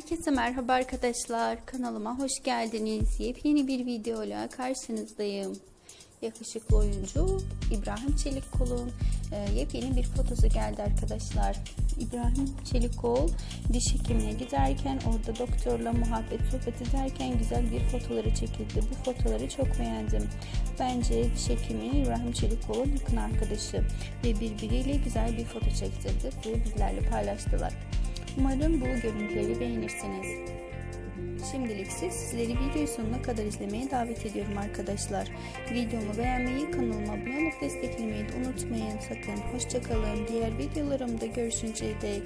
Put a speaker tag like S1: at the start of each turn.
S1: Herkese merhaba arkadaşlar. Kanalıma hoş geldiniz. Yepyeni bir videoyla karşınızdayım. Yakışıklı oyuncu İbrahim Çelikkol'un e, yepyeni bir fotosu geldi arkadaşlar. İbrahim Çelikkol diş hekimine giderken orada doktorla muhabbet sohbet ederken güzel bir fotoları çekildi. Bu fotoları çok beğendim. Bence diş hekimi İbrahim Çelikkol'un yakın arkadaşı ve birbiriyle güzel bir foto çektirdi ve bizlerle paylaştılar. Umarım bu görüntüleri beğenirsiniz. Şimdilik ise sizleri videoyu sonuna kadar izlemeye davet ediyorum arkadaşlar. Videomu beğenmeyi, kanalıma abone olup desteklemeyi de unutmayın sakın. Hoşçakalın. Diğer videolarımda görüşünceye dek.